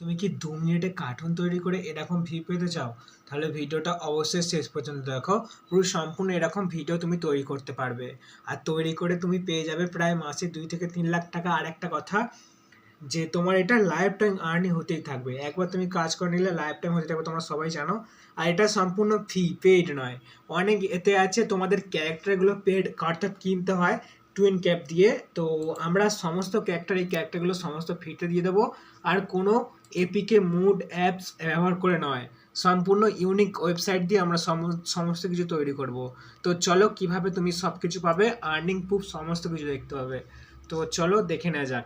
তুমি কি দু মিনিটে কার্টুন তৈরি করে এরকম ভিউ পেতে চাও? তাহলে ভিডিওটা অবশ্যই শেষ পর্যন্ত দেখো। পুরো সম্পূর্ণ এরকম ভিডিও তুমি তৈরি করতে পারবে। আর তৈরি করে তুমি পেয়ে যাবে প্রায় মাসে দুই থেকে তিন লাখ টাকা। আর একটা কথা, যে তোমার এটা লাইফ টাইম আর্নিং হতেই থাকবে। একবার তুমি কাজ করে নিলে লাইফ টাইম হতে থাকবে, তোমরা সবাই জানো। আর এটা সম্পূর্ণ ফি পেইড নয়। অনেক এতে আছে তোমাদের ক্যারেক্টারগুলো পেড অর্থাৎ কিনতে হয় টুইন ক্যাপ দিয়ে। তো আমরা সমস্ত ক্যারেক্টার এই ক্যারেক্টারগুলো সমস্ত ফ্রিতে দিয়ে দেবো। আর কোনো এপিকে মুড অ্যাপস ব্যবহার করে নয়। সম্পূর্ণ ইউনিক ওয়েবসাইট দিয়ে আমরা সম- সমস্ত কিছু তৈরি করব। তো চলো কীভাবে তুমি সব কিছু পাবে আর্নিং প্রুফ সমস্ত কিছু দেখতে পাবে। তো চলো দেখে নেওয়া যাক।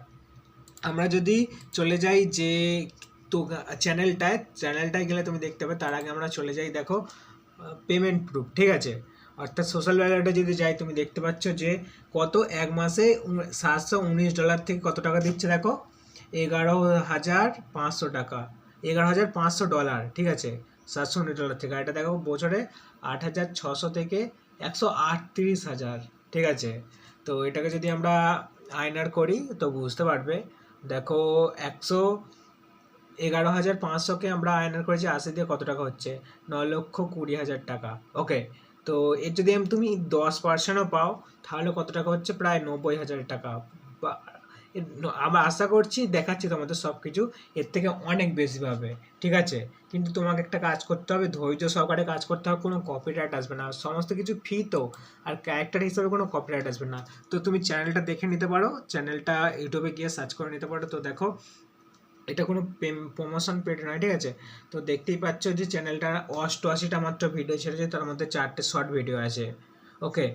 আমরা যদি চলে যাই যে তো চ্যানেলটায় চ্যানেলটায় গেলে তুমি দেখতে পাবে, তার আগে আমরা চলে যাই, দেখো পেমেন্ট প্রুফ ঠিক আছে? অর্থাৎ সোশ্যাল ওয়ালেটে যদি যাই, তুমি দেখতে পাচ্ছ যে কত এক মাসে সাতশো উনিশ ডলার থেকে কত টাকা দিচ্ছে, দেখো? এগারো হাজার পাঁচশো টাকা। এগারো হাজার পাঁচশো ডলার, ঠিক আছে? সাতশো উনিশ ডলার থেকে। এটা দেখো, বছরে আট হাজার ছশো থেকে একশো আটত্রিশ হাজার, ঠিক আছে? তো এটাকে যদি আমরা আয়নার করি, তো বুঝতে পারবে। দেখো, একশো এগারো হাজার পাঁচশোকে আমরা আয়নার করেছি, আশি দিয়ে কত টাকা হচ্ছে? ন লক্ষ কুড়ি হাজার টাকা। ওকে, তো এর যদি তুমি দশ পার্সেন্টও পাও, তাহলে কত টাকা হচ্ছে? প্রায় নব্বই হাজার টাকা। আমরা আশা করছি দেখাচ্ছি তোমাদের সব কিছু এর থেকে অনেক বেশি পাবে ঠিক আছে? কিন্তু তোমাকে একটা কাজ করতে হবে, ধৈর্য সহকারে কাজ করতে হবে, কোনো কপিরাইট আসবে না। সমস্ত কিছু ফ্রি তো, আর ক্যারেক্টার হিসাবে কোনো কপিরাইট আসবে না। তো তুমি চ্যানেলটা দেখে নিতে পারো চ্যানেলটা ইউটিউবে গিয়ে সার্চ করে নিতে পারো। তো দেখো, এটা কোনো প্রমোশন পেড নয়, ঠিক আছে? তো দেখতেই পাচ্ছ যে চ্যানেলটা অষ্টআশিটা মাত্র ভিডিও ছেড়েছে, তার মধ্যে চারটে শর্ট ভিডিও আছে ওকে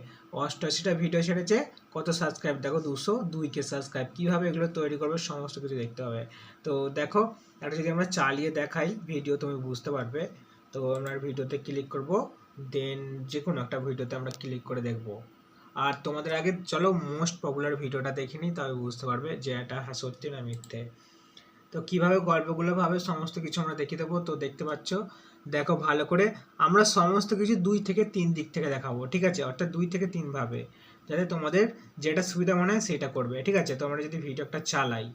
অষ্টআশিটা ভিডিও ছেড়েছে, কত সাবস্ক্রাইব দেখো দুশো দুইকে সাবস্ক্রাইব কীভাবে এগুলো তৈরি করবে সমস্ত কিছু দেখতে হবে। তো দেখো এটা যদি আমরা চালিয়ে দেখাই ভিডিও তুমি বুঝতে পারবে। তো আমরা ভিডিওতে ক্লিক করব দেন যে কোনো একটা ভিডিওতে আমরা ক্লিক করে দেখব। আর তোমাদের আগে, চলো মোস্ট পপুলার ভিডিওটা দেখে নিই তবে বুঝতে পারবে যে এটা হ্যাঁ সত্যি না মিথ্যে। তো কীভাবে গল্পগুলো ভাবে সমস্ত কিছু আমরা দেখিয়ে দেবো। তো দেখতে পাচ্ছ, দেখো ভালো করে। আমরা সমস্ত কিছু দুই থেকে তিন দিক থেকে দেখাবো, ঠিক আছে? অর্থাৎ দুই থেকে তিন ভাবে, যাতে তোমাদের যেটা সুবিধা মনে হয় সেটা করবে, ঠিক আছে? তো আমরা যদি ভিডিওটা চালাই।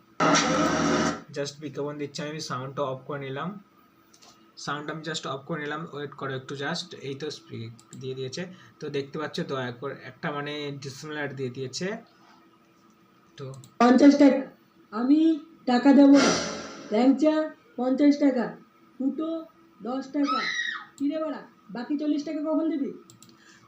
জাস্ট বিজ্ঞাপন দিচ্ছি আমি সাউন্ডটা অফ করে নিলাম। সাউন্ড আমি জাস্ট অফ করে নিলাম ওয়েট করো একটু জাস্ট এই তো দিয়ে দিয়েছে। তো দেখতে পাচ্ছ, দয়া করে, একটা মানে ডিসিমিলার দিয়ে দিয়েছে। তো পঞ্চাশ টাকা আমি টাকা দেবো না। ল্যাংচা পঞ্চাশ টাকা, ফুটো দশ টাকা। কিরে বাড়া, বাকি চল্লিশ টাকা কখন দিবি?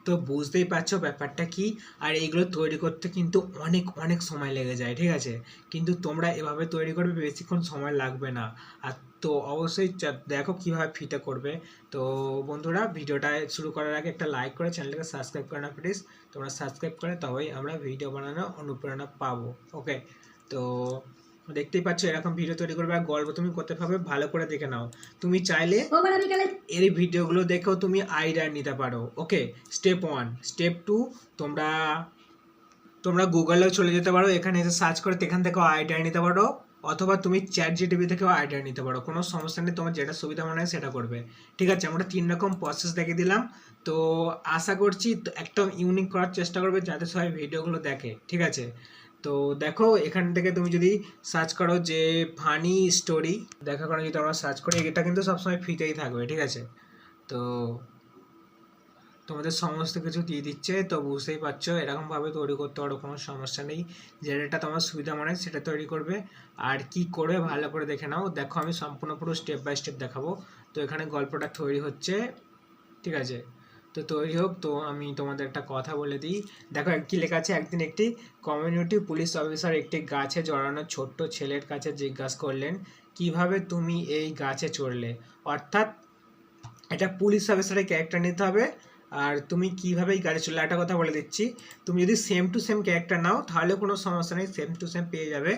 তো বুঝতেই পারছ ব্যাপারটা কি? আর এইগুলো তৈরি করতে কিন্তু অনেক অনেক সময় লেগে যায়, ঠিক আছে? কিন্তু তোমরা এভাবে তৈরি করবে, বেশিক্ষণ সময় লাগবে না। আর তো অবশ্যই দেখো কীভাবে ফিতে করবে। তো বন্ধুরা, ভিডিওটা শুরু করার আগে একটা লাইক করে চ্যানেলটাকে সাবস্ক্রাইব করে না প্লিজ তোমরা সাবস্ক্রাইব করে তবেই আমরা ভিডিও বানানোর অনুপ্রেরণা পাবো ওকে তো দেখতেই পাচ্ছ এরকম ভিডিও তৈরি করবে আর গল্প তুমি করতে পারবে ভালো করে দেখে নাও। তুমি চাইলে এর ভিডিওগুলো দেখেও তুমি আইডিয়া নিতে পারো okay step one step two তোমরা তোমরা গুগলেও চলে যেতে পারো এখানে এসে সার্চ করে এখান থেকেও আইডিয়া নিতে পারো অথবা তুমি চ্যাট জিটিভি থেকেও আইডিয়া নিতে পারো কোনো সমস্যা নেই তোমার যেটা সুবিধা মনে হয় সেটা করবে। ঠিক আছে আমরা তিন রকম প্রসেস দেখে দিলাম তো আশা করছি একটা ইউনিক করার চেষ্টা করবে যাতে সবাই ভিডিওগুলো দেখে ঠিক আছে? তো দেখো, এখান থেকে তুমি যদি সার্চ করো যে ফানি স্টোরি দেখা করে যদি আমরা সার্চ করি, এটা কিন্তু সবসময় ফ্রিতেই থাকবে, ঠিক আছে? তো তোমাদের সমস্ত কিছু দিয়ে দিচ্ছে, তো বুঝতেই পারছ, এরকমভাবে তৈরি করতে পারো, কোনো সমস্যা নেই। যেটা তোমার সুবিধা মনে সেটা তৈরি করবে। আর কি করবে ভালো করে দেখে নাও। দেখো, আমি সম্পূর্ণ পুরো স্টেপ বাই স্টেপ দেখাবো। তো এখানে গল্পটা তৈরি হচ্ছে, ঠিক আছে? তো তৈরি হোক, তো আমি তোমাদের একটা কথা বলে দিই। দেখো কি লেখা আছে? একদিন একটি কমিউনিটি পুলিশ অফিসার একটি গাছে জড়ানো ছোট্ট ছেলের কাছে জিজ্ঞাসা করলেন, কীভাবে তুমি এই গাছে চড়লে? অর্থাৎ এটা পুলিশ অফিসারের ক্যারেক্টার নিতে হবে। আর তুমি কীভাবে এই গাড়ি চললে একটা কথা বলে দিচ্ছি, তুমি যদি সেম টু সেম ক্যারেক্টার নাও, তাহলে কোনো সমস্যা নেই সেম টু সেম পেয়ে যাবে।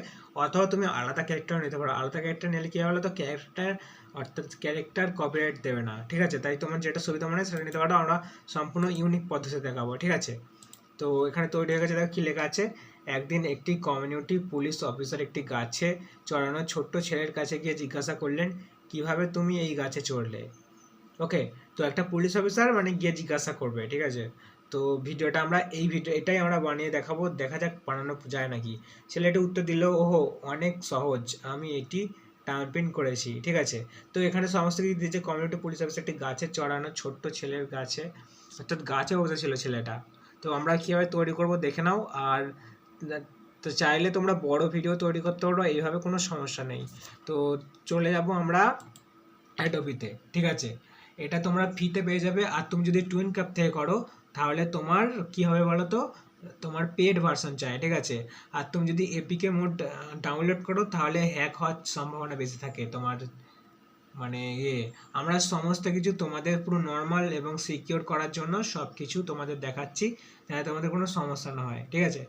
অথবা তুমি আলাদা ক্যারেক্টার নিতে পারো। আলাদা ক্যারেক্টার নিলে কী হবে তো ক্যারেক্টার অর্থাৎ ক্যারেক্টার কপিরাইট দেবে না। ঠিক আছে? তাই তোমার যেটা সুবিধা মনে হয়, সেটা নিতে পারো। আমরা সম্পূর্ণ ইউনিক পদ্ধতি দেখাবো। ঠিক আছে? তো এখানে তৈরি হয়ে গেছে। দেখো কী লেখা আছে। একদিন একটি কমিউনিটি পুলিশ অফিসার একটি গাছে চড়ানো ছোট্ট ছেলের কাছে গিয়ে জিজ্ঞাসা করলেন, কীভাবে তুমি এই গাছে চড়লে? ওকে তো একটা পুলিশ অফিসার মানে গিয়ে জিজ্ঞাসা করবে, ঠিক আছে? তো ভিডিওটা আমরা এই ভিডিও, এটাই আমরা বানিয়ে দেখাবো, দেখা যাক বানানো যায় নাকি। ছেলেটি উত্তর দিল, ওহো, অনেক সহজ, আমি এটি টাইপিং করেছি, ঠিক আছে? তো এখানে সমস্ত কিছু দিয়েছে কমিউনিটি পুলিশ অফিসে একটি গাছে চড়ানো ছোট্ট ছেলের গাছে, অর্থাৎ গাছে বসেছিল ছেলেটা। তো আমরা কীভাবে তৈরি করব দেখে নাও, আর তো চাইলে তোমরা বড় ভিডিও তৈরি করতে পারো, এইভাবে কোনো সমস্যা নেই। তো চলে যাব আমরা অ্যাডোবিতে ঠিক আছে? এটা তোমরা ফ্রিতে পেয়ে যাবে। আর তুমি যদি টুইন ক্যাপ থেকে করো, তাহলে তোমার কি হবে বলো তো তোমার পেড ভার্সন চাই, ঠিক আছে? আর তুমি যদি এপিকে মোড ডাউনলোড করো, তাহলে হ্যাক হওয়ার সম্ভাবনা বেশি থাকে তোমার মানে ইয়ে। আমরা সমস্ত কিছু তোমাদের পুরো নর্মাল এবং সিকিওর করার জন্য সব কিছু তোমাদের দেখাচ্ছি, যাতে তোমাদের কোনো সমস্যা না হয়, ঠিক আছে?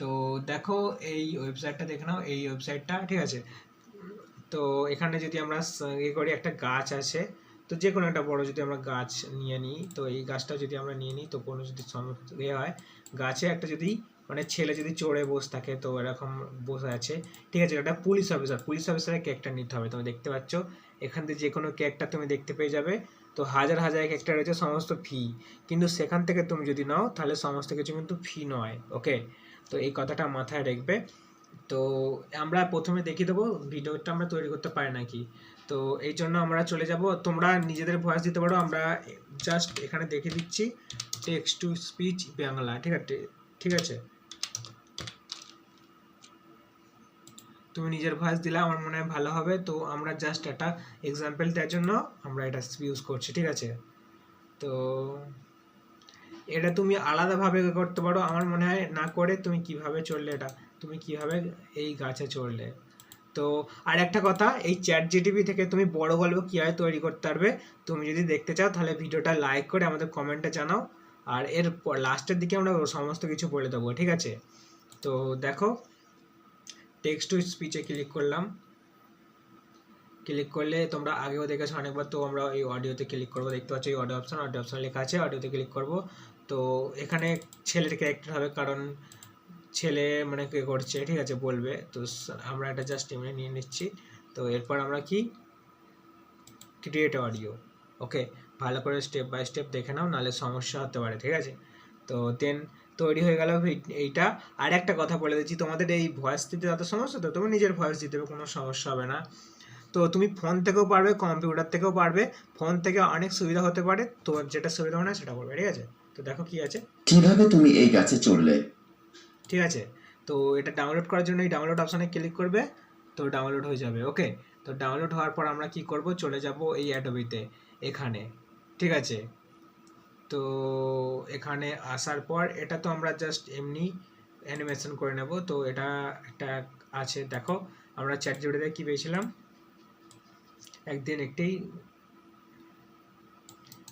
তো দেখো, এই ওয়েবসাইটটা দেখে নাও, এই ওয়েবসাইটটা ঠিক আছে? তো এখানে যদি আমরা ইয়ে করি, একটা গাছ আছে তো যে কোনো একটা বড় যদি আমরা গাছ নিয়ে নিই, তো এই গাছটা যদি আমরা নিয়ে নিই, তো কোনো যদি ইয়ে হয়, গাছে একটা যদি মানে ছেলে যদি চড়ে বসে থাকে, তো এরকম বসে আছে। ঠিক আছে, এটা পুলিশ অফিসার পুলিশ অফিসারের কেকটা নিতে হবে। তুমি দেখতে পাচ্ছ, এখান থেকে যে কোনো কেকটা তুমি দেখতে পেয়ে যাবে। তো হাজার হাজার কেকটা রয়েছে, সমস্ত ফি কিন্তু সেখান থেকে তুমি যদি নাও, তাহলে সমস্ত কিছু কিন্তু ফি নয় ওকে তো এই কথাটা মাথায় রাখবে। তো আমরা প্রথমে দেখিয়ে দেবো ভিডিওটা আমরা তৈরি করতে পারি নাকি? তো এই জন্য আমরা চলে যাব। তোমরা নিজেদের ভয়েস দিতে পারো, আমরা জাস্ট এখানে দেখে দিচ্ছি। টেক্সট টু স্পিচ বাংলা, ঠিক আছে? ঠিক আছে? তুমি নিজের ভয়েস দিলে আমার মনে হয় ভালো হবে। তো আমরা জাস্ট একটা এক্সাম্পল দেওয়ার জন্য আমরা এটা ইউজ করছি, ঠিক আছে? তো এটা তুমি আলাদাভাবে করতে পারো। আমার মনে হয় না করে তুমি কীভাবে চললে এটা? তুমি কীভাবে এই গাছে চড়লে? তো আর একটা কথা, এই চ্যাট জিটিভি থেকে তুমি বড় গল্প কীভাবে তৈরি করতে পারবে, তুমি যদি দেখতে চাও তাহলে ভিডিওটা লাইক করে আমাদের কমেন্টে জানাও। আর এর লাস্টের দিকে আমরা সমস্ত কিছু বলে দেবো, ঠিক আছে? তো দেখো টেক্সট টু স্পিচে ক্লিক করলাম। ক্লিক করলে তোমরা আগেও দেখেছ অনেকবার, তো আমরা এই অডিওতে ক্লিক করব, দেখতে পাচ্ছ এই অডিও অপশন অডিও অপশন লেখা আছে অডিওতে ক্লিক করব। তো এখানে ছেলের ক্যারেক্টার হবে কারণ ছেলে মানে কে করছে, ঠিক আছে, বলবে। তো আমরা এটা জাস্ট এমনি নিয়ে নিচ্ছি। তো এরপর আমরা কি? ক্রিয়েট অডিও ওকে ভালো করে স্টেপ বাই স্টেপ দেখে নাও, নাহলে সমস্যা হতে পারে, ঠিক আছে? তো দেন তৈরি হয়ে গেল এইটা। আর একটা কথা বলে দিচ্ছি, তোমাদের এই ভয়েস দিতে যত সমস্যা তো, তুমি নিজের ভয়েস দিতে হবে, কোনো সমস্যা হবে না। তো তুমি ফোন থেকেও পারবে কম্পিউটার থেকেও পারবে। ফোন থেকে অনেক সুবিধা হতে পারে তো যেটা সুবিধা হয় না সেটা করবে ঠিক আছে? তো দেখো কি আছে। কীভাবে তুমি এই গাছে চড়লে? ঠিক আছে? তো এটা ডাউনলোড করার জন্য এই ডাউনলোড অপশানে ক্লিক করবে, তো ডাউনলোড হয়ে যাবে ওকে তো ডাউনলোড হওয়ার পর আমরা কি করব? চলে যাব এই অ্যাডোবিতে এখানে, ঠিক আছে? তো এখানে আসার পর এটা তো আমরা জাস্ট এমনি অ্যানিমেশন করে নেব, তো এটা একটা আছে, দেখো, আমরা চ্যাট জিপিটিতে কি পেয়েছিলাম? একদিন একটি,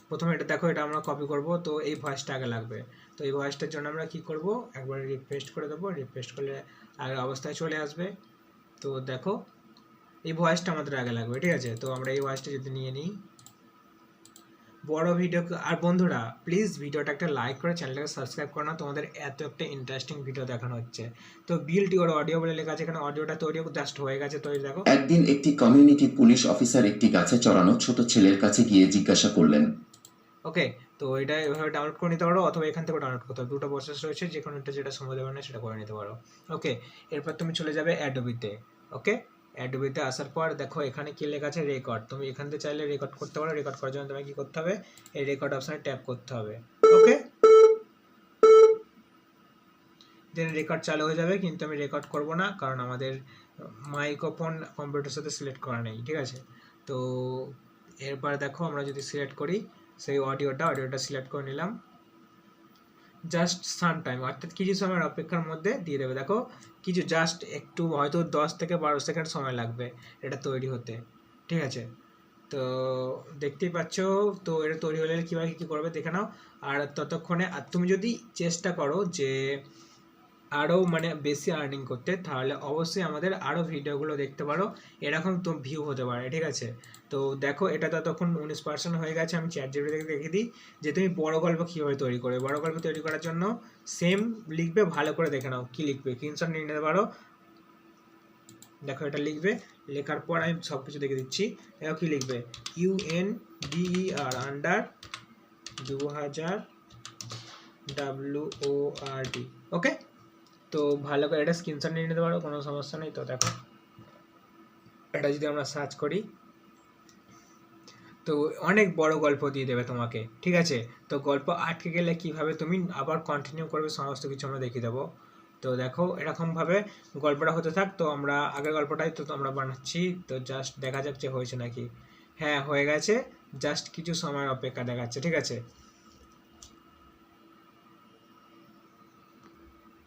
প্রথমে এটা দেখো, এটা আমরা কপি করব, তো এই ভয়েসটা আগে লাগবে। তো এই ভয়েসটার জন্য আমরা কি করব? একবার রিফ্রেশ করে দেবো। রিফ্রেশ করলে আগের অবস্থায় চলে আসবে। তো দেখো এই ভয়েসটা আমাদের আগে লাগবে ঠিক আছে? তো আমরা এই ভয়েসটা যদি নিয়ে নিই। বড় ভিডিও আর বন্ধুরা প্লিজ ভিডিওটা একটা লাইক করে চ্যানেলটাকে সাবস্ক্রাইব করো না। তোমাদের এত একটা ইন্টারেস্টিং ভিডিও দেখানো হচ্ছে। তো বিল্ড ইউর অডিও বলে লেখা আছে এখানে। অডিওটা তৈরি জাস্ট হয়ে গেছে তৈরি দেখো। একদিন একটি কমিউনিটি পুলিশ অফিসার একটি গাছে চড়ানো ছোট ছেলের কাছে গিয়ে জিজ্ঞাসা করলেন। ওকে তো এটা এভাবে ডাউনলোড করে নিতে পারো অথবা এখান থেকে ডাউনলোড করতে পারো। দুটো প্রসেস রয়েছে যে কোনো একটা যেটা সময় দেবে না সেটা করে নিতে পারো। ওকে এরপর তুমি চলে যাবে অ্যাডোবিতে ওকে অ্যাডোবিতে আসার পর দেখো এখানে কি লেখা আছে? রেকর্ড তুমি এখান থেকে চাইলে রেকর্ড করতে পারো। রেকর্ড করার জন্য তোমাকে কি করতে হবে? এই রেকর্ড অপশানে ট্যাপ করতে হবে। ওকে দেন রেকর্ড চালু হয়ে যাবে, কিন্তু আমি রেকর্ড করব না, কারণ আমাদের মাইক্রোফোন কম্পিউটার সাথে সিলেক্ট করা নেই, ঠিক আছে? তো এরপর দেখো আমরা যদি সিলেক্ট করি সেই অডিওটা অডিওটা সিলেক্ট করে নিলাম। জাস্ট সান টাইম অর্থাৎ কিছু সময়ের অপেক্ষার মধ্যে দিয়ে দেবে। দেখো, কিছু জাস্ট একটু হয়তো দশ থেকে বারো সেকেন্ড সময় লাগবে এটা তৈরি হতে। ঠিক আছে? তো দেখতেই পাচ্ছ, তো এটা তৈরি হলে কীভাবে কী করবে দেখে নাও। আর ততক্ষণে, আর তুমি যদি চেষ্টা করো যে আরও মানে বেশি আর্নিং করতে, তাহলে অবশ্যই আমাদের আরও ভিডিওগুলো দেখতে পারো। এরকম তো ভিউ হতে পারে, ঠিক আছে? তো দেখো, এটা তো তখন উনিশ পার্সেন্ট হয়ে গেছে, আমি চ্যাট জিপি থেকে দেখে দিই যে তুমি বড় গল্প কীভাবে তৈরি করবে। বড় গল্প তৈরি করার জন্য সেম লিখবে, ভালো করে দেখে নাও কী লিখবে স্ক্রিনশট নিয়ে নিতে পারো। দেখো, এটা লিখবে, লেখার পর আমি সব কিছু দেখে দিচ্ছি। দেখো কী লিখবে ইউএন ডিইআর আন্ডার দু হাজার ডাব্লিউ ও আর ডি ওকে তো ভালো করে এটা স্ক্রিনশট নিয়ে নিতে পারো, কোনো সমস্যা নেই। তো দেখো, এটা যদি আমরা সার্চ করি, তো অনেক বড় গল্প দিয়ে দেবে তোমাকে, ঠিক আছে? তো গল্প আটকে গেলে কীভাবে তুমি আবার কন্টিনিউ করবে সমস্ত কিছু আমরা দেখিয়ে দেবো। তো দেখো, এরকমভাবে গল্পটা হতে থাক। তো আমরা আগের গল্পটাই তো আমরা বানাচ্ছি। তো জাস্ট দেখা যাক যে হয়েছে নাকি। হ্যাঁ হয়ে গেছে। জাস্ট কিছু সময় অপেক্ষা দেখাচ্ছে, ঠিক আছে?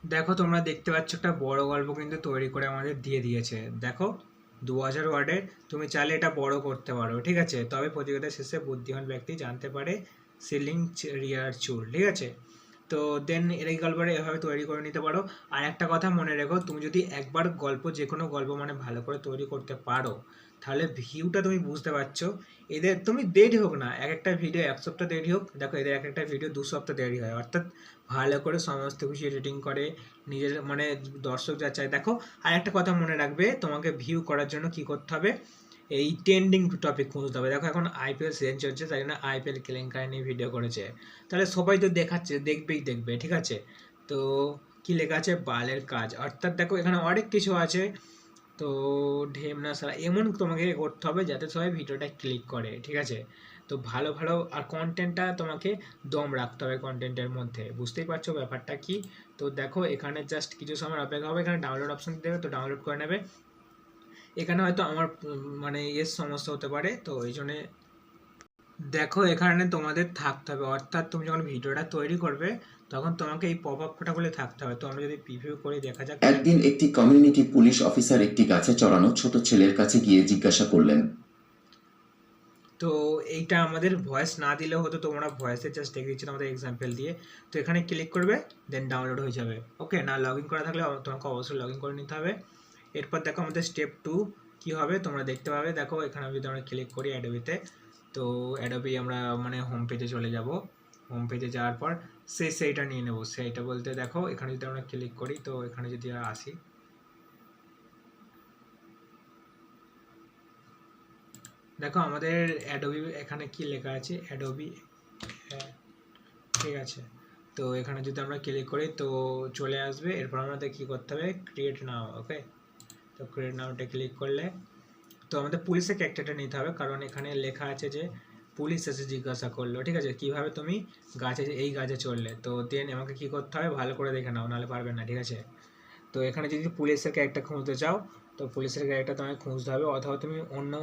দেখো তোমরা দেখতে পাচ্ছ একটা বড় গল্প কিন্তু তৈরি করে আমাদের দিয়ে দিয়েছে। দেখো, দু হাজার ওয়ার্ডের তুমি চাইলে এটা বড় করতে পারো, ঠিক আছে? তবে প্রতিযোগিতার শেষে বুদ্ধিমান ব্যক্তি জানতে পারে সিলিং রিয়ার চুল, ঠিক আছে? তো দেন এই গল্পটা এভাবে তৈরি করে নিতে পারো। আর একটা কথা মনে রেখো, তুমি যদি একবার গল্প যে কোনো গল্প মানে ভালো করে তৈরি করতে পারো, তাহলে ভিউটা তুমি বুঝতে পারছ। এদের, তুমি দেরি হোক না, এক একটা ভিডিও এক সপ্তাহ দেরি হোক, দেখো এদের এক একটা ভিডিও দু সপ্তাহ দেরি হয়। অর্থাৎ ভালো করে সমস্ত কিছু এডিটিং করে, নিজের মানে দর্শক যা চায় দেখো। আর একটা কথা মনে রাখবে, তোমাকে ভিউ করার জন্য কি করতে হবে? এই ট্রেন্ডিং টপিক খুঁজতে হবে। দেখো এখন আইপিএল সিজন চলছে, তাই জন্য আইপিএল কেলেঙ্কারি নিয়ে ভিডিও করেছে। তাহলে সবাই তো দেখাচ্ছে, দেখবেই দেখবে, ঠিক আছে? তো কি লেখা আছে? বালের কাজ। অর্থাৎ দেখো এখানে অনেক কিছু আছে। তো ঢেমনা সারা, এমন তোমাকে করতে হবে যাতে সবাই ভিডিওটা ক্লিক করে, ঠিক আছে? তো ভালো ভালো আর কন্টেন্টটা তোমাকে দম রাখতে হবে কন্টেন্টের মধ্যে। বুঝতেই পারছ ব্যাপারটা কি? তো দেখো এখানে জাস্ট কিছু সময় অপেক্ষা হবে। এখানে ডাউনলোড অপশন দেবে, তো ডাউনলোড করে নেবে। এখানে হয়তো আমার মানে এর সমস্যা হতে পারে তো ওই জন্যে দেখো এখানে তোমাদের থাকতে হবে। অর্থাৎ তুমি যখন ভিডিওটা তৈরি করবে তখন তোমাকে এই পপ আপ ফোটাগুলো থাকতে হবে। তো আমরা যদি প্রিভিউ করে দেখা যাক একদিন একটি কমিউনিটি পুলিশ অফিসার একটি গাছে চড়ানো ছোট ছেলের কাছে গিয়ে জিজ্ঞাসা করলেন। তো এইটা আমাদের ভয়েস না দিলেও হতো তোমরা ভয়েসে জাস্ট দেখে দিচ্ছি আমাদের এক্সাম্পল দিয়ে। তো এখানে ক্লিক করবে দেন ডাউনলোড হয়ে যাবে। ওকে না লগ ইন করা থাকলে তোমাকে অবশ্যই লগ ইন করে নিতে হবে। এরপর দেখো আমাদের স্টেপ টু কী হবে? তোমরা দেখতে পাবে। দেখো, এখানে যদি আমরা ক্লিক করি অ্যাডোবিতে তো অ্যাডোবি আমরা মানে হোম পেজে চলে যাব। হোম পেজে যাওয়ার পর সে সেইটা নিয়ে নেব। সেইটা বলতে দেখো, এখানে যদি আমরা ক্লিক করি, তো এখানে যদি আসি, দেখো আমাদের অ্যাডোবি এখানে কি লেখা আছে? অ্যাডোবি ঠিক আছে। তো এখানে যদি আমরা ক্লিক করি, তো চলে আসবে। এরপর আমাদের কি করতে হবে? ক্রিয়েট নাও ওকে তো ক্রিয়েট নাওটা ক্লিক করলে। তো আমাদের পুলিশের ক্যারেক্টারটা নিতে হবে, কারণ এখানে লেখা আছে যে পুলিশ এসে জিজ্ঞাসা করল। ঠিক আছে? কীভাবে তুমি গাছে, এই গাছে চললে তো দেন আমাকে কি করতে হবে? ভালো করে দেখে নাও, নাহলে পারবে না, ঠিক আছে? তো এখানে যদি পুলিশের ক্যারেক্টার খুঁজতে চাও, তো পুলিশের ক্যারেক্টার তোমাকে খুঁজতে হবে, অথবা তুমি অন্য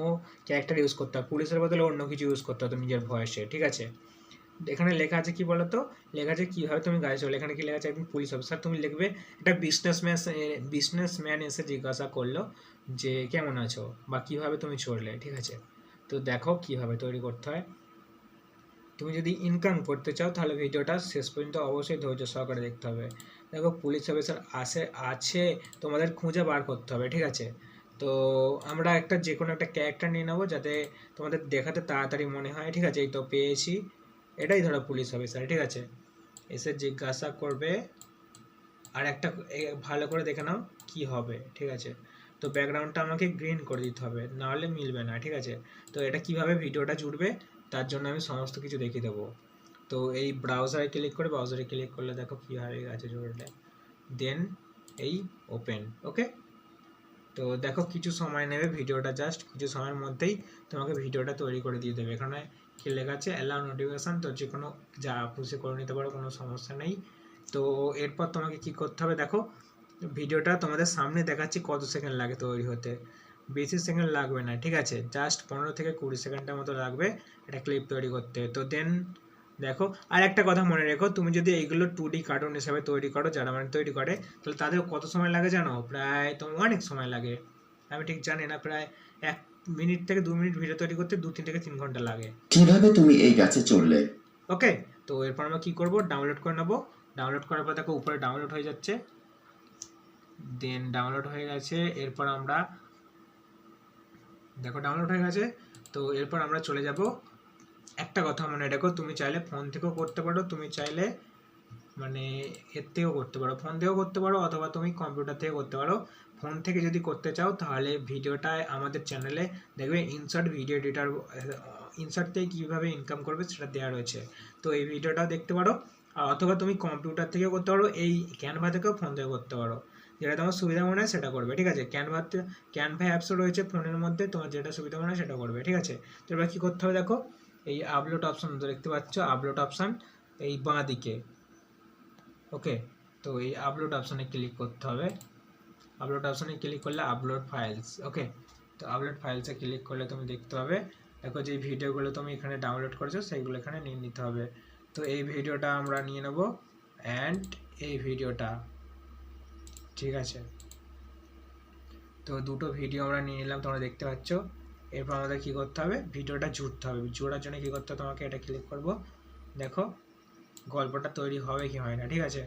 ক্যারেক্টার ইউজ করতে হবে। পুলিশের বদলে অন্য কিছু ইউজ করতে হবে নিজের ভয়েসে ঠিক আছে? এখানে লেখা আছে কি বলতো? লেখা আছে কীভাবে তুমি গাড়ি চলে এখানে কি লেখা আছে? একজন পুলিশ অফিসার তুমি লিখবে একটা বিজনেসম্যান বিজনেসম্যান এসে জিজ্ঞাসা করল যে, কেমন আছো? বা কীভাবে তুমি চললে ঠিক আছে? তো দেখো কীভাবে তৈরি করতে হয়। তুমি যদি ইনকাম করতে চাও, তাহলে ভিডিওটা শেষ পর্যন্ত অবশ্যই ধৈর্য সহকারে দেখতে হবে। দেখো পুলিশ অফিসার আসে, আছে, তোমাদের খুঁজে বার করতে হবে, ঠিক আছে? তো আমরা একটা যে কোনো একটা ক্যারেক্টার নিয়ে নেব যাতে তোমাদের দেখাতে তাড়াতাড়ি মনে হয়, ঠিক আছে? এই তো পেয়েছি। এটাই ধরো পুলিশ অফিসার ঠিক আছে? এসে জিজ্ঞাসা করবে, আর একটা ভালো করে দেখে নাও কি হবে, ঠিক আছে? তো ব্যাকগ্রাউন্ডটা আমাকে গ্রিন করে দিতে হবে, নাহলে মিলবে না, ঠিক আছে? তো এটা কীভাবে ভিডিওটা জুড়বে, তার জন্য আমি সমস্ত কিছু দেখিয়ে দেবো। তো এই ব্রাউজারে ক্লিক করে ব্রাউজারে ক্লিক করলে দেখো কীভাবে গেছে জুড়লে দেন এই ওপেন ওকে তো দেখো কিছু সময় নেবে ভিডিওটা জাস্ট কিছু সময়ের মধ্যেই তোমাকে ভিডিওটা তৈরি করে দিয়ে দেবে। এখানে কি লেখা আছে অ্যালাউ নোটিফিকেশান তো যে কোনো যা খুশি করে নিতে পারো, কোনো সমস্যা নেই। তো এরপর তোমাকে কি করতে হবে দেখো, ভিডিওটা তোমাদের সামনে দেখাচ্ছি কত সেকেন্ড লাগে তৈরি হতে। বেশি সেকেন্ড লাগবে না, ঠিক আছে? জাস্ট পনেরো থেকে কুড়ি সেকেন্ডের মতো লাগবে একটা ক্লিপ তৈরি করতে। তো দেন দেখো, আর একটা কথা মনে রেখো, তুমি যদি এইগুলো টু ডি কার্টুন হিসাবে তৈরি করো, যারা মানে তৈরি করে, তাহলে তাদের কত সময় লাগে জানো? প্রায় তোমার অনেক সময় লাগে। আমি ঠিক জানি না, প্রায় এক মিনিট থেকে দু মিনিট ভিডিও তৈরি করতে দু তিন থেকে তিন ঘণ্টা লাগে। কীভাবে তুমি এই গাছে চড়লে? ওকে তো এরপর আমরা কী করব? ডাউনলোড করে নেব। ডাউনলোড করার পর দেখো উপরে ডাউনলোড হয়ে যাচ্ছে। দেন ডাউনলোড হয়ে গেছে এরপর আমরা দেখো ডাউনলোড হয়ে গেছে। তো এরপর আমরা চলে যাব। একটা কথা মনে রেখো তুমি চাইলে ফোন থেকেও করতে পারো তুমি চাইলে মানে এর থেকেও করতে পারো। ফোন থেকেও করতে পারো অথবা তুমি কম্পিউটার থেকে করতে পারো। ফোন থেকে যদি করতে চাও তাহলে ভিডিওটা আমাদের চ্যানেলে দেখবে ইনসার্ট ভিডিও এডিটার ইনসার্ট থেকে কীভাবে ইনকাম করবে সেটা দেওয়া রয়েছে। তো এই ভিডিওটাও দেখতে পারো। আর অথবা তুমি কম্পিউটার থেকেও করতে পারো, এই ক্যানভা থেকেও ফোন থেকে করতে পারো। যেটা তোমার সুবিধা মনে হয় সেটা করবে, ঠিক আছে? ক্যানভাতে ক্যানভা অ্যাপসও রয়েছে ফোনের মধ্যে, তোমার যেটা সুবিধা মনে হয় সেটা করবে, ঠিক আছে? তো এবার কী করতে হবে দেখো? এই আপলোড অপশান দেখতে পাচ্ছ আপলোড অপশান এই বাঁ দিকে ওকে, তো এই আপলোড অপশানে ক্লিক করতে হবে। আপলোড অপশানে ক্লিক করলে আপলোড ফাইলস ওকে? তো আপলোড ফাইলসে ক্লিক করলে তুমি দেখতে পাবে, দেখো যে ভিডিওগুলো তুমি এখানে ডাউনলোড করেছ, সেইগুলো এখানে নিয়ে নিতে হবে। তো এই ভিডিওটা আমরা নিয়ে নেব অ্যান্ড এই ভিডিওটা ঠিক আছে? তো দুটো ভিডিও আমরা নিয়ে নিলাম, তোমরা দেখতে পাচ্ছ। এরপর আমাদের কী করতে হবে? ভিডিওটা জুড়তে হবে। জোড়ার জন্য কী করতে হবে তোমাকে? এটা ক্লিক করব। দেখো গল্পটা তৈরি হবে কি হয় না ঠিক আছে?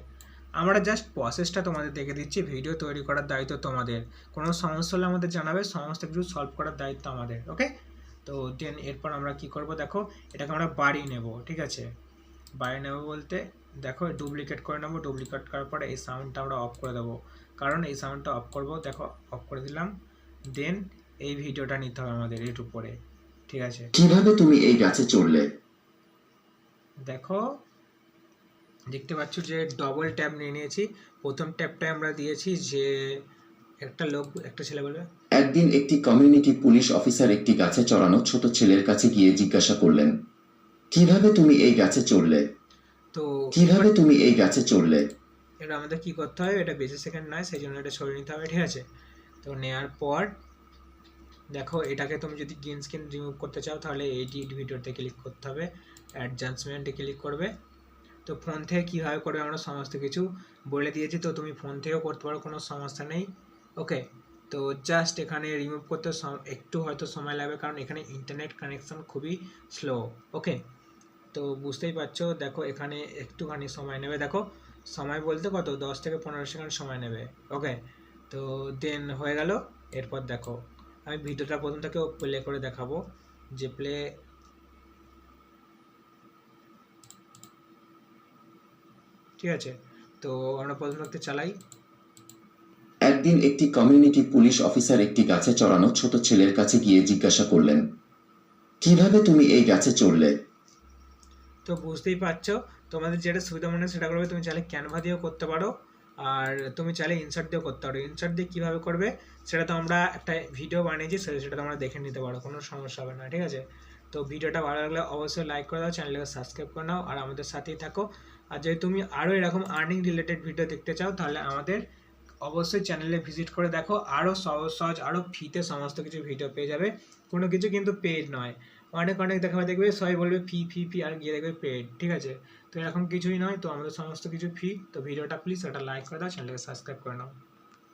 আমরা জাস্ট প্রসেসটা তোমাদের দেখে দিচ্ছি ভিডিও তৈরি করার দায়িত্ব তোমাদের। কোনো সমস্যা হলে আমাদের জানাবে সমস্ত কিছু সলভ করার দায়িত্ব আমাদের ওকে তো দেন এরপর আমরা কি করব দেখো এটাকে আমরা বাড়ি নেব ঠিক আছে? বাড়ি নেব বলতে দেখো ডুপ্লিকেট করে নেব ডুপ্লিকেট করার পরে এই সাউন্ডটা আমরা অফ করে দেবো। কারণ এই সাউন্ডটা অফ করব দেখো অফ করে দিলাম। দেন এই ভিডিওটা নিতে হবে আমাদের এর উপরে ঠিক আছে? কীভাবে তুমি এই গাছে চড়লে? দেখো দেখতে পাচ্ছ যে ডবল ট্যাব নিয়ে নিয়েছি। প্রথম ট্যাবটায় আমরা দিয়েছি যে একটা লোক একটা ছেলে বলবে। একদিন একটি কমিউনিটি পুলিশ অফিসার একটি গাছে চড়ানো ছোট ছেলের কাছে গিয়ে জিজ্ঞাসা করলেন কীভাবে তুমি এই গাছে চড়লে? তো কীভাবে তুমি এই গাছে চড়লে? এটা আমাদের কি করতে হবে এটা বেশি সেকেন্ড নয় সেই জন্য এটা সরিয়ে নিতে হবে ঠিক আছে? তো নেওয়ার পর দেখো এটাকে তুমি যদি গ্রিন স্ক্রিন রিমুভ করতে চাও তাহলে এডিট ভিডিওতে ক্লিক করতে হবে অ্যাডজাস্টমেন্টে ক্লিক করবে। তো ফোন থেকে কীভাবে করবে আমরা সমস্ত কিছু বলে দিয়েছি, তো তুমি ফোন থেকেও করতে পারো, কোনো সমস্যা নেই। ওকে তো জাস্ট এখানে রিমুভ করতে একটু হয়তো সময় লাগবে, কারণ এখানে ইন্টারনেট কানেকশন খুবই স্লো ওকে তো বুঝতেই পারছ, দেখো এখানে একটুখানি সময় নেবে। দেখো, সময় বলতে কত? দশ থেকে পনেরো সেকেন্ড সময় নেবে। ওকে তো দেন হয়ে গেল। এরপর দেখো, আমি ভিডিওটা প্রথম থেকে প্লে করে দেখাবো। যে প্লে ঠিক আছে? তো আমরা প্রথম থাকতে চালাই। একদিন একটি কমিউনিটি পুলিশ অফিসার একটি গাছে চড়ানো ছোট ছেলের কাছে গিয়ে জিজ্ঞাসা করলেন কীভাবে তুমি এই গাছে চড়লে? তো বুঝতেই পারছ তোমাদের যেটা সুবিধা মনে হয় সেটা করবে তুমি চাইলে ক্যানভা দিয়েও করতে পারো আর তুমি চাইলে ইনসার্ট দিয়েও করতে পারো। ইনসার্ট দিয়ে কীভাবে করবে সেটা তো আমরা একটা ভিডিও বানিয়েছি সেটা সেটা তোমরা দেখে নিতে পারো কোনো সমস্যা হবে না ঠিক আছে? তো ভিডিওটা ভালো লাগলে অবশ্যই লাইক করে দাও চ্যানেলটাকে সাবস্ক্রাইব করে নাও আর আমাদের সাথেই থাকো। আর যদি তুমি আরও এরকম আর্নিং রিলেটেড ভিডিও দেখতে চাও, তাহলে আমাদের অবশ্যই চ্যানেলে ভিজিট করে দেখো। আরও সহজ সহজ আরও ফিতে সমস্ত কিছু ভিডিও পেয়ে যাবে। কোনো কিছু কিন্তু পেড নয়। অনেক অনেক দেখাবে দেখবে, সবাই বলবে ফি ফি ফি আর গিয়ে দেখবে পেড ঠিক আছে? তো এরকম কিছুই নয়, তো আমাদের সমস্ত কিছু ফি তো ভিডিওটা প্লিজ একটা লাইক করে দাও চ্যানেলটাকে সাবস্ক্রাইব করে নাও।